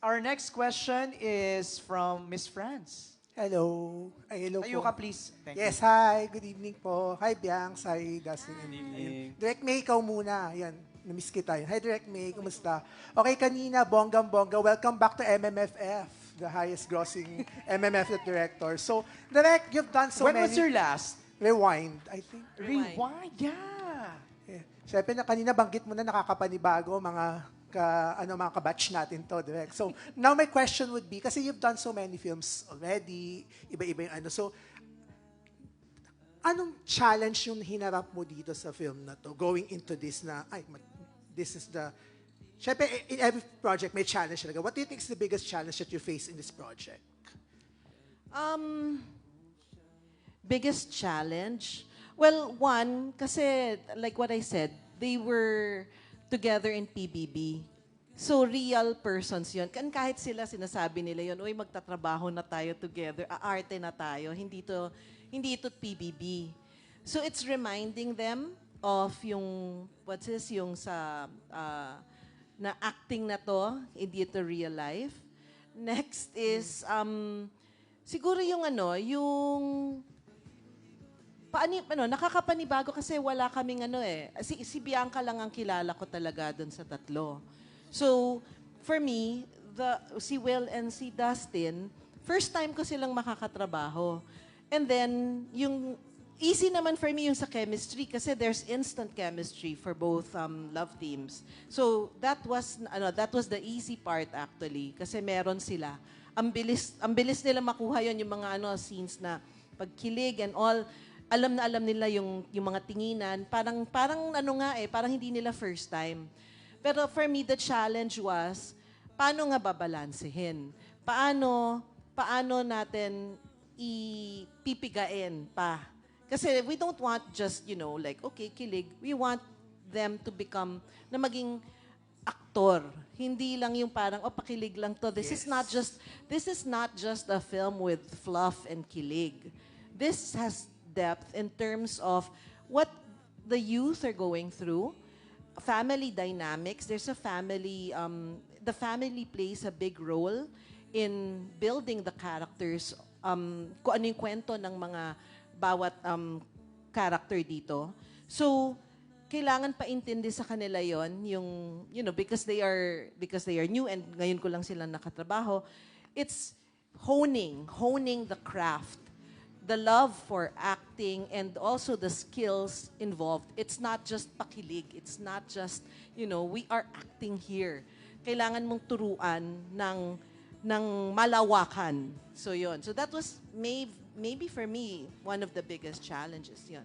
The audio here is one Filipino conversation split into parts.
Our next question is from Miss France. Hello. Ay, hello Tayo po. ka, please. Thank yes, you. hi. Good evening po. Hi, Biang. Hi, Dustin. and- evening. Direct May, ikaw muna. Yan. Namiss kita. Hi, Direct May. Kumusta? Okay, kanina, bonggang-bongga. Welcome back to MMFF, the highest grossing MMFF director. So, Direct, you've done so when many... was your last? Rewind, I think. Rewind. Rewind. Yeah. Yeah. Siyempre na kanina banggit mo na nakakapanibago mga ka, ano mga kabatch natin to direct. So now my question would be kasi you've done so many films already, iba-iba yung ano. So anong challenge yung hinarap mo dito sa film na to going into this na ay this is the Siyempre, in every project may challenge talaga. What do you think is the biggest challenge that you face in this project? Um, biggest challenge? Well, one, kasi like what I said, they were together in PBB. So, real persons yun. Kan kahit sila sinasabi nila yun, uy, magtatrabaho na tayo together, aarte na tayo, hindi to, hindi ito PBB. So, it's reminding them of yung, what's this, yung sa, ah, na acting na to, hindi ito real life. Next is, um, siguro yung ano, yung paani, ano, nakakapanibago kasi wala kaming ano eh. Si, si Bianca lang ang kilala ko talaga doon sa tatlo. So, for me, the, si Will and si Dustin, first time ko silang makakatrabaho. And then, yung easy naman for me yung sa chemistry kasi there's instant chemistry for both um, love teams. So, that was ano, that was the easy part actually kasi meron sila. Ang bilis ang bilis nila makuha yon yung mga ano scenes na pagkilig and all alam na alam nila yung yung mga tinginan parang parang ano nga eh parang hindi nila first time pero for me the challenge was paano nga babalansehin paano paano natin ipipigain pa kasi we don't want just you know like okay kilig we want them to become na maging aktor. Hindi lang yung parang, oh, pakilig lang to. This is not just, this is not just a film with fluff and kilig. This has depth in terms of what the youth are going through, family dynamics. There's a family, um, the family plays a big role in building the characters, um, kung ano yung kwento ng mga bawat um, character dito. So, kailangan paintindi sa kanila yon yung you know because they are because they are new and ngayon ko lang sila nakatrabaho it's honing honing the craft the love for acting and also the skills involved. It's not just pakilig. It's not just you know we are acting here. Kailangan mong turuan ng ng malawakan. So yon so that was may, maybe for me one of the biggest challenges yon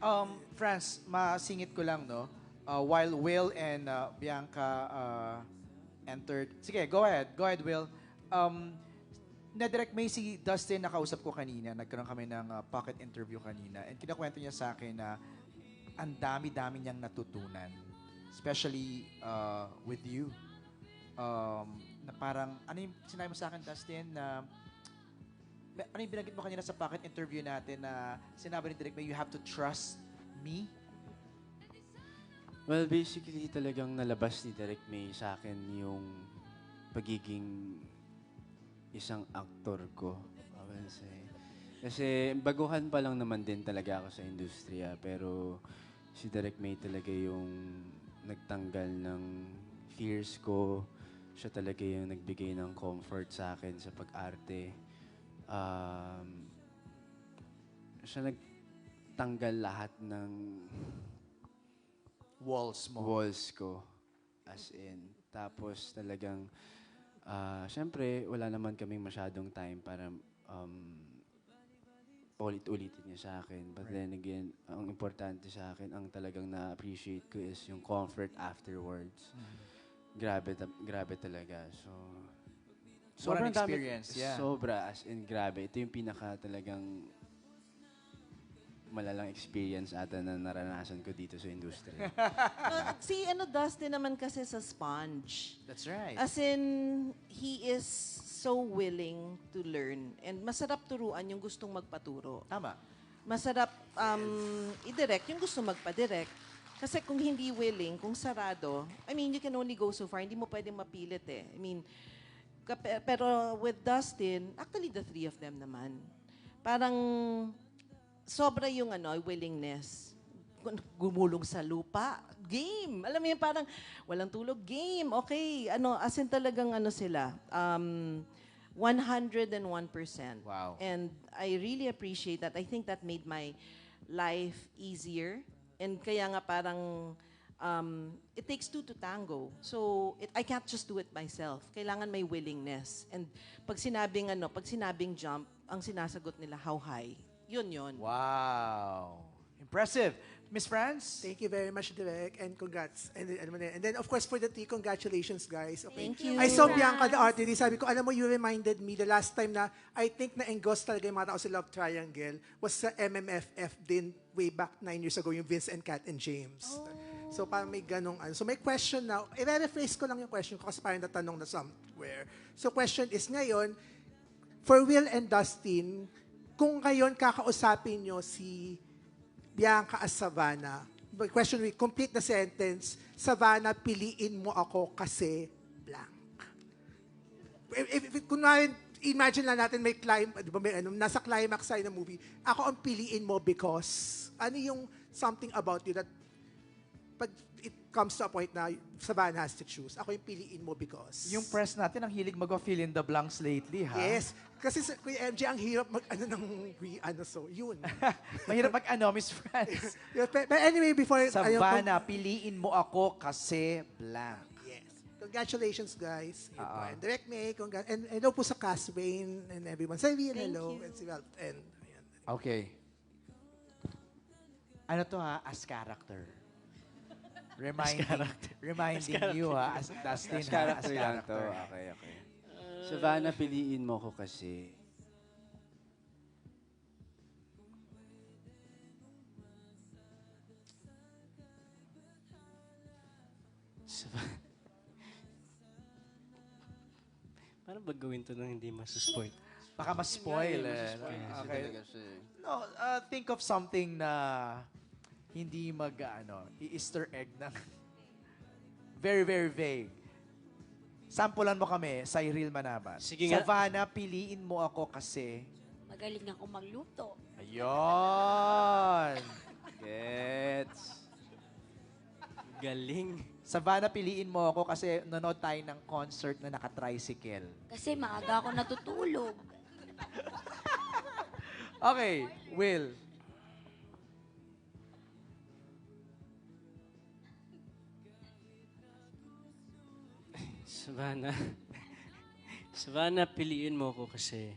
Um, France, masingit ko lang, no? Uh, while Will and uh, Bianca uh, entered... Sige, go ahead. Go ahead, Will. Um, na-direct may si Dustin nakausap ko kanina. Nagkaroon kami ng uh, pocket interview kanina. And kinakwento niya sa akin na ang dami-dami niyang natutunan. Especially uh, with you. Um, na parang, ano yung sinabi mo sa akin, Dustin, na ano yung binanggit mo kanina sa pocket interview natin na sinabi ni Direk May, you have to trust me? Well, basically talagang nalabas ni Derek May sa akin yung pagiging isang aktor ko. I will say. Kasi baguhan pa lang naman din talaga ako sa industriya. Pero si Derek May talaga yung nagtanggal ng fears ko. Siya talaga yung nagbigay ng comfort sa akin sa pag-arte. Um, siya nagtanggal lahat ng Walls mo. walls ko. As in. Tapos talagang, ah, syempre, wala naman kaming masyadong time para um, ulit-ulitin niya sa akin. But then again, ang importante sa akin, ang talagang na-appreciate ko is yung comfort afterwards. Grabe, ta- grabe talaga. So, What an sobrang dami- experience, yeah. Sobra, as in, grabe. Ito yung pinaka talagang malalang experience ata na naranasan ko dito sa industriya. Uh, si ano Dustin naman kasi sa sponge. That's right. As in, he is so willing to learn. And masarap turuan yung gustong magpaturo. Tama. Masarap um, i-direct yung gusto magpa-direct. Kasi kung hindi willing, kung sarado, I mean, you can only go so far. Hindi mo pwedeng mapilit eh. I mean, Pero with Dustin, actually the three of them naman, parang sobra yung ano, willingness. Gumulong sa lupa, game. Alam mo yun, parang walang tulog, game. Okay, ano, as in talagang ano sila, um, 101%. Wow. And I really appreciate that. I think that made my life easier. And kaya nga parang um, it takes two to tango. So it, I can't just do it myself. Kailangan may willingness. And pag sinabing ano, pag sinabing jump, ang sinasagot nila how high. Yun yun. Wow. Impressive. Miss France? Thank you very much, Direk, and congrats. And, yan. and then, of course, for the tea, congratulations, guys. Okay. Thank you. I saw Bianca the artist. Sabi ko, alam mo, you reminded me the last time na I think na engross talaga yung mga tao sa Love Triangle was sa MMFF din way back nine years ago, yung Vince and Kat and James. So parang may ganong ano. So may question now. I-rephrase ko lang yung question ko kasi parang natanong na somewhere. So question is ngayon, for Will and Dustin, kung ngayon kakausapin nyo si Bianca as Savannah, question will complete the sentence, Savannah, piliin mo ako kasi blank. If, if, if, kunwari, imagine lang natin may clim, di ba, may, ano, nasa climax side ng movie, ako ang piliin mo because, ano yung something about you that pag comes to a point na Savannah has to choose, ako yung piliin mo because. Yung press natin, ang hilig mag-fill in the blanks lately, ha? Yes. Kasi sa Kuya MJ, ang hirap mag, ano, ng, we, ano, so, yun. Mahirap mag-ano, Miss France. Yeah, but, but anyway, before... ayun, Savannah, piliin mo ako kasi blank. Yes. Congratulations, guys. Po. Ah. And Direct May, congra- and hello po sa cast, Wayne, and everyone. Sa Rian, hello. And si Val, and, ayan. Okay. Ano to ha? As character. Reminding, reminding you ha, as Dustin As ha, character lang to. Okay, okay. Savannah, piliin mo ko kasi Sav- Paano ba gawin to nang hindi masuspoil? Baka ma-spoil eh. Okay. eh. No, uh, think of something na hindi mag, ano, i-easter egg ng very, very vague. Sampulan mo kami, Cyril Manabas. Sige nga. Savannah, piliin mo ako kasi... Magaling ako magluto. Ayun! Gets. Galing. Savannah, piliin mo ako kasi nanood tayo ng concert na naka-tricycle. Kasi maaga ako natutulog. Okay, Will. Savannah. Savannah, piliin mo ko kasi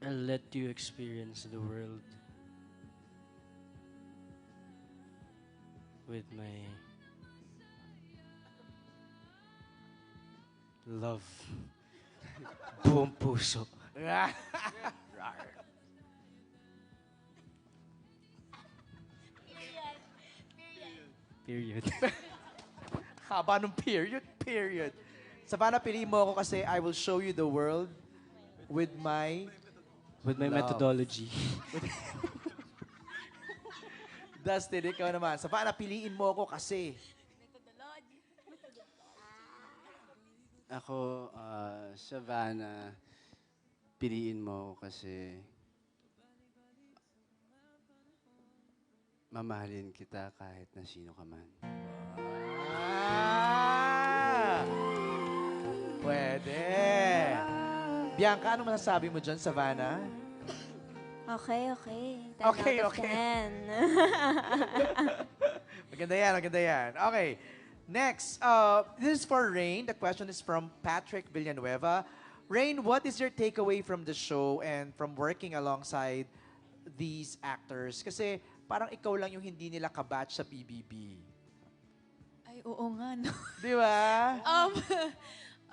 I'll let you experience the world with my love. Buong puso. Period. Haba nung period, period. Savannah, piliin mo ako kasi I will show you the world with my... With my Love. methodology. Dustin, ikaw naman. Savannah, piliin mo ako kasi... Ako, ah, Savannah, piliin mo ako kasi mamahalin kita kahit na sino ka man. Ah! Pwede. Bianca, ano masasabi mo dyan, Savannah? Okay, okay. 10 Okay, out of okay. 10. Maganda yan, maganda yan. Okay. Next, uh, this is for Rain. The question is from Patrick Villanueva. Rain, what is your takeaway from the show and from working alongside these actors? Kasi parang ikaw lang yung hindi nila kabatch sa PBB. Ay, oo nga, no? Di ba? um,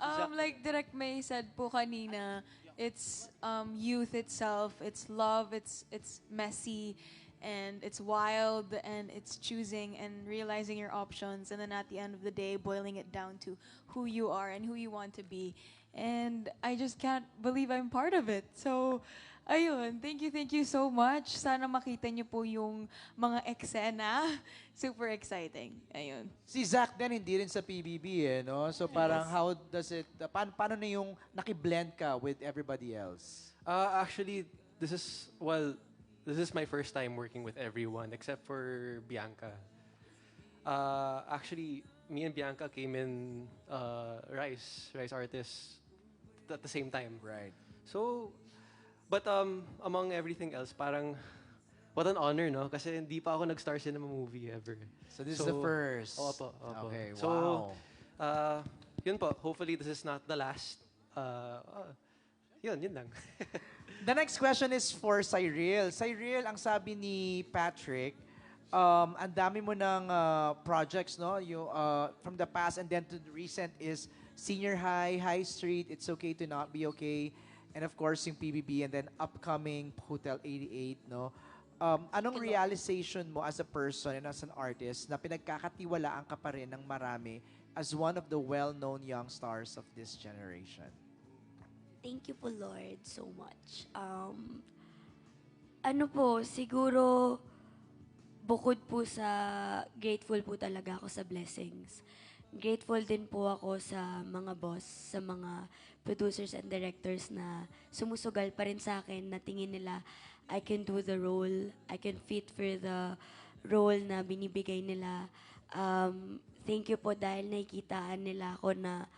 um, like Direct May said po kanina, it's um, youth itself, it's love, it's it's messy, and it's wild, and it's choosing and realizing your options, and then at the end of the day, boiling it down to who you are and who you want to be. And I just can't believe I'm part of it. So, Ayun, thank you, thank you so much. Sana makita niyo po yung mga eksena. Super exciting. Ayun. Si Zach din, hindi rin sa PBB eh, no? So parang how does it, uh, paano, paano na yung nakiblend ka with everybody else? Uh, actually, this is, well, this is my first time working with everyone except for Bianca. Uh, actually, me and Bianca came in uh, Rice, Rice Artists at the same time. Right. So, but um, among everything else, parang, what an honor, no? Kasi hindi pa ako nag-star cinema movie ever. So this is the So, first. Opo, opo. Okay, So, wow. uh, yun po. Hopefully, this is not the last. Uh, uh, yun, yun lang. The next question is for Cyril. Cyril, ang sabi ni Patrick, um, ang dami mo ng uh, projects, no? You, uh, from the past and then to the recent is Senior High, High Street, It's Okay to Not Be Okay, and of course yung PBB and then upcoming Hotel 88, no? Um, anong realization mo as a person and as an artist na pinagkakatiwalaan ka pa rin ng marami as one of the well-known young stars of this generation? Thank you po, Lord, so much. Um, ano po, siguro, bukod po sa grateful po talaga ako sa blessings. Grateful din po ako sa mga boss, sa mga producers and directors na sumusugal pa rin sa akin na tingin nila I can do the role, I can fit for the role na binibigay nila. Um, thank you po dahil nakikitaan nila ako na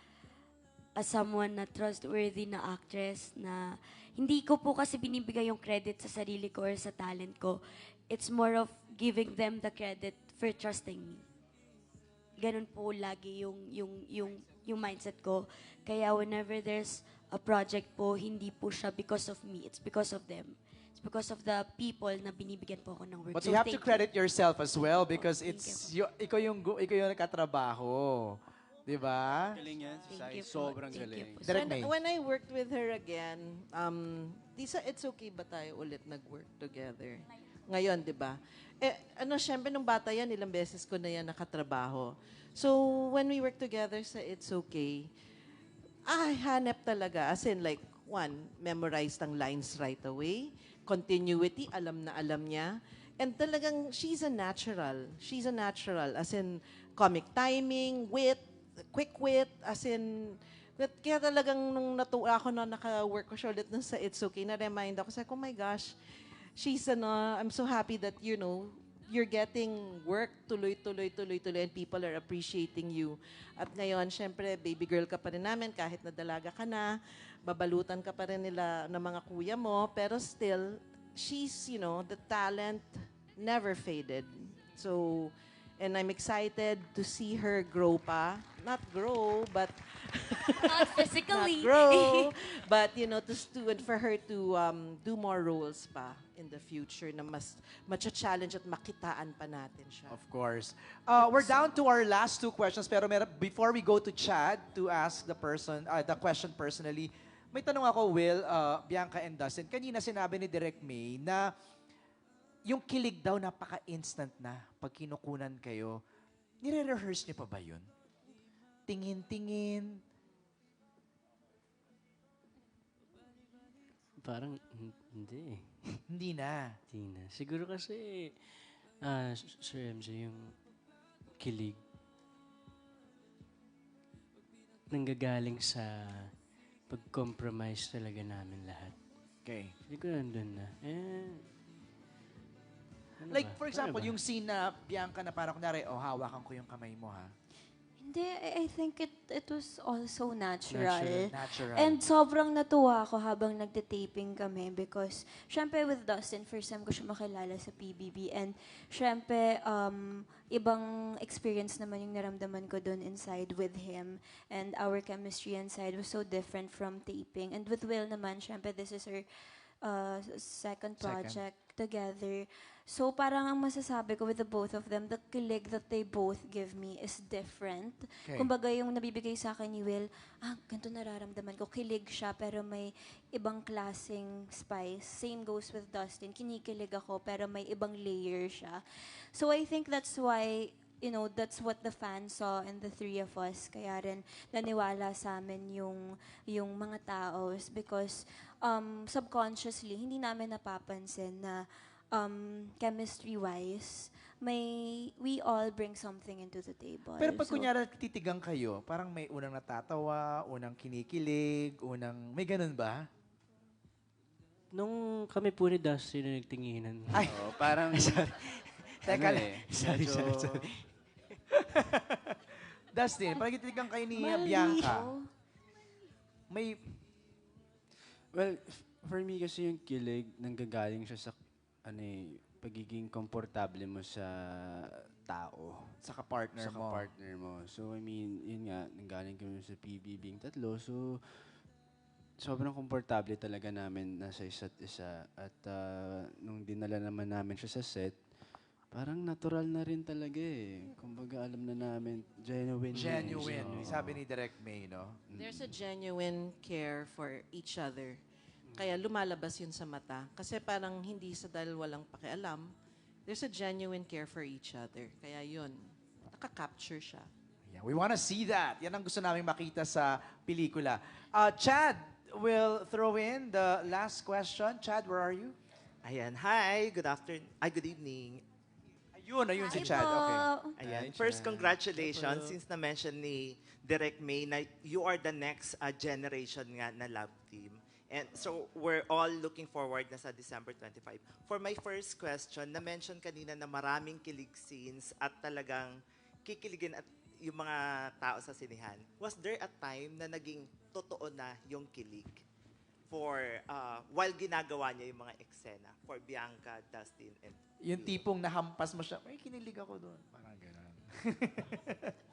as someone na trustworthy na actress na hindi ko po kasi binibigay yung credit sa sarili ko or sa talent ko. It's more of giving them the credit for trusting me. Ganun po lagi yung, yung, yung, yung mindset ko. Kaya whenever there's a project po, hindi po siya because of me. It's because of them. It's because of the people na binibigyan po ako ng work. But So you have to credit yourself as well because Thank it's you, ikaw yung ikaw yung nakatrabaho. 'Di ba? Galing yan, si Thank Sai. you. Sobrang Thank you galing. Direct when, when I worked with her again, um, di sa It's Okay ba tayo ulit nag-work together? Ngayon, di ba? Eh, ano, syempre, nung bata yan, ilang beses ko na yan nakatrabaho. So, when we work together sa It's Okay, ah, hanep talaga. As in, like, one, memorized ang lines right away. Continuity, alam na alam niya. And talagang, she's a natural. She's a natural. As in, comic timing, wit, quick wit, as in, but kaya talagang nung natuwa ako na naka-work ko siya ulit sa It's Okay, na-remind ako, ko, oh my gosh, she's ano, I'm so happy that, you know, you're getting work tuloy, tuloy, tuloy, tuloy, and people are appreciating you. At ngayon, syempre, baby girl ka pa rin namin, kahit na dalaga ka na, babalutan ka pa rin nila ng mga kuya mo, pero still, she's, you know, the talent never faded. So, and I'm excited to see her grow pa. Not grow, but Not physically. not grow, but you know, to, to and for her to um, do more roles pa in the future na mas macha-challenge at makitaan pa natin siya. Of course. Uh, we're down to our last two questions pero meron, before we go to Chad to ask the person uh, the question personally, may tanong ako Will, uh, Bianca and Dustin. Kanina sinabi ni Direk May na yung kilig daw napaka-instant na pag kinukunan kayo. Nire-rehearse niyo pa ba yun? Tingin-tingin. Parang hin- hindi eh. Hindi na. Hindi na. Siguro kasi, ah, Sir MJ, yung kilig, nanggagaling sa pag-compromise talaga namin lahat. Okay. Hindi ko nandun na. Eh, ano Like, ba? for Paano example, yung scene na Bianca na parang kunwari, oh, hawakan ko yung kamay mo, ha? Hindi, I I think it it was also natural. Natural. And sobrang natuwa ako habang nagte-taping kami because syempre with Dustin, first time ko siya makilala sa PBB and syempre um, ibang experience naman yung naramdaman ko doon inside with him and our chemistry inside was so different from taping. And with Will naman, syempre this is her uh, second project together. So parang ang masasabi ko with the both of them, the kilig that they both give me is different. Okay. Kumbaga yung nabibigay sa akin ni Will, ah, ganito nararamdaman ko. Kilig siya pero may ibang klaseng spice. Same goes with Dustin. Kinikilig ako pero may ibang layer siya. So I think that's why you know, that's what the fans saw in the three of us. Kaya rin naniwala sa amin yung, yung mga tao is because um, subconsciously, hindi namin napapansin na um, chemistry-wise, may, we all bring something into the table. Pero pag So, kunyari titigang kayo, parang may unang natatawa, unang kinikilig, unang... May ganun ba? Nung kami po ni Dustin na nagtinginan, Ay. Oo, parang... Teka ano lang. eh, Sorry, medyo- sorry, sorry. Dustin, pag titigang kayo ni Mali. Bianca, may... Well, for me kasi yung kilig, nanggagaling siya sa ano eh, pagiging komportable mo sa tao. Sa partner sa mo. partner mo. So, I mean, yun nga, nanggaling kami sa PBB yung tatlo. So, sobrang komportable talaga namin nasa isa't isa. At ah, nung dinala naman namin siya sa set, parang natural na rin talaga eh. Kumbaga, alam na namin, genuine. eh. Genuine. So, Sabi ni Direct May, no? There's a genuine care for each other. Kaya lumalabas yun sa mata. Kasi parang hindi sa dahil walang pakialam, there's a genuine care for each other. Kaya yun, nakaka-capture siya. Yeah, we want to see that. Yan ang gusto namin makita sa pelikula. Uh, Chad will throw in the last question. Chad, where are you? Ayan, hi, good afternoon, ay, good evening. Ayun, ayun si Hi Chad. po. Okay. Ayan, Hi, first, Chad. congratulations since na-mention ni Direk May na you are the next uh, generation nga na love team. And so, we're all looking forward na sa December 25. For my first question, na-mention kanina na maraming kilig scenes at talagang kikiligin at yung mga tao sa sinihan. Was there a time na naging totoo na yung kilig? For, uh, while ginagawa niya yung mga eksena for Bianca, Dustin, and Yung tipong nahampas mo siya, may kinilig ako doon. Parang gano'n.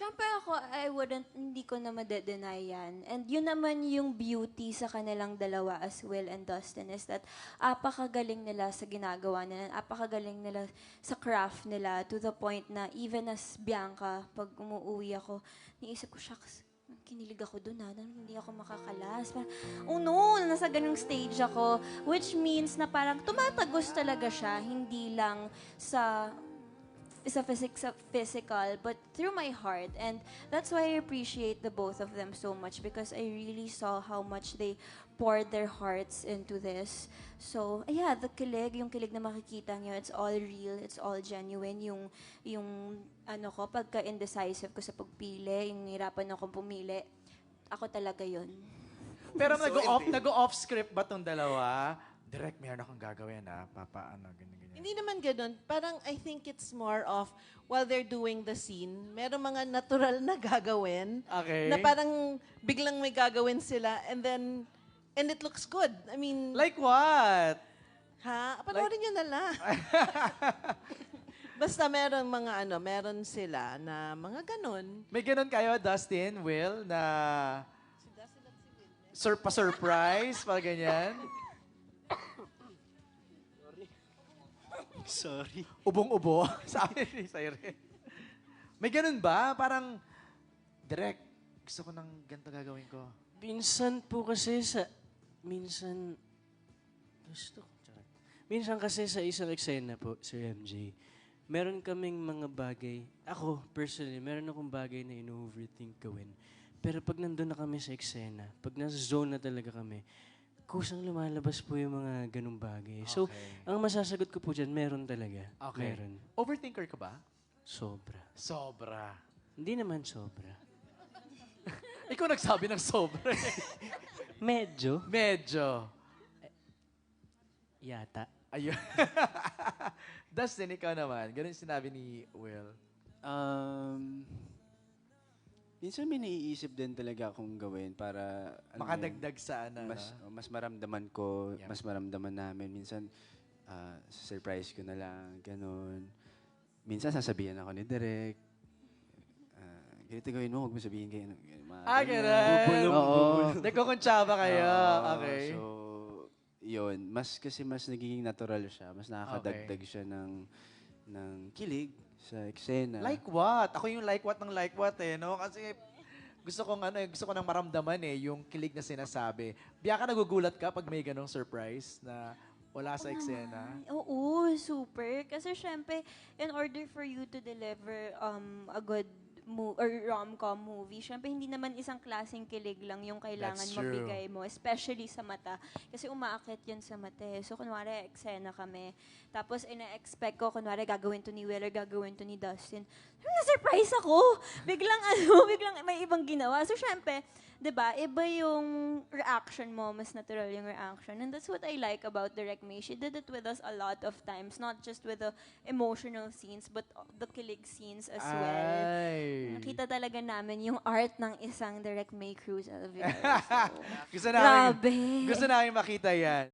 Siyempre ako, I wouldn't, hindi ko na madedenay yan. And yun naman yung beauty sa kanilang dalawa as Will and Dustin is that apakagaling nila sa ginagawa nila, apakagaling nila sa craft nila to the point na even as Bianca, pag umuwi ako, niisip ko, shucks, kinilig ako doon ha, hindi ako makakalas. Parang, oh no, nasa ganung stage ako. Which means na parang tumatagos talaga siya, hindi lang sa sa physic sa physical but through my heart. And that's why I appreciate the both of them so much because I really saw how much they poured their hearts into this. So yeah the kilig yung kilig na makikita niyo it's all real it's all genuine. Yung yung ano ko pagka indecisive ko sa pagpili yung hirapan ako pumili ako talaga yon Pero So, nag-off, nag-off script ba tong dalawa? Direct, meron akong gagawin ha. Papa, ano, ganyan, ganyan. Hindi naman ganun. Parang I think it's more of while they're doing the scene, meron mga natural na gagawin Okay. na parang biglang may gagawin sila and then and it looks good. I mean, Like what? ha? Panoorin nyo na lang. Basta meron mga ano, meron sila na mga ganun. May ganun kayo, Dustin, Will, na sur pa-surprise, pa ganyan? sorry. Ubong-ubo. Sabi ni Siren. May ganun ba? Parang, direct, gusto ko ng ganito gagawin ko. Minsan po kasi sa... Minsan... Gusto ko. Charot. Minsan kasi sa isang eksena po, Sir MJ, meron kaming mga bagay, ako personally, meron akong bagay na ino-overthink gawin. Pero pag nandun na kami sa eksena, pag nasa zone na talaga kami, kusang lumalabas po yung mga ganung bagay. So, Okay. ang masasagot ko po dyan, meron talaga. Okay. Meron. Overthinker ka ba? Sobra. Sobra. Hindi naman sobra. Ikaw nagsabi ng sobra. eh. Medyo. Medyo. Yata. Ayun. Dustin, ikaw naman. Ganun yung sinabi ni Will. Um, minsan may naiisip din talaga akong gawin para yun, Makadagdag sa ano. mas no? mas maramdaman ko, Yep. mas maramdaman namin. Minsan, ah, surprise ko na lang, ganun. Minsan sasabihan ako ni Derek, ah, ganito gawin mo, huwag mo sabihin kayo. Ah, ganun. Oo. Nagkukuntsaba kayo. Oo, okay. So, yun. Mas kasi mas nagiging natural siya. Mas nakakadagdag siya ng ng kilig sa eksena. like what? Ako yung like what ng like what eh, no? Kasi gusto kong ano, eh, gusto ko nang maramdaman eh, yung kilig na sinasabi. Biya ka nagugulat ka pag may ganong surprise na Wala sa eksena. Oo, super. Kasi syempre, in order for you to deliver um, a good mo or rom-com movie, syempre hindi naman isang klaseng kilig lang yung kailangan That's true. mabigay mo, especially sa mata. Kasi umaakit yan sa mata. eh. So, kunwari, eksena kami. Tapos, ina-expect ko, kunwari, gagawin to ni Will or gagawin to ni Dustin. Na-surprise ako! Biglang, ano, biglang may ibang ginawa. So, syempre, 'di ba? Iba yung reaction mo, mas natural yung reaction. And that's what I like about Direct May. She did it with us a lot of times, not just with the emotional scenes, but the kilig scenes as well. Ay. Nakita talaga namin yung art ng isang Direct May Cruz Alvira. So, Gusto namin, grabe. gusto namin makita yan.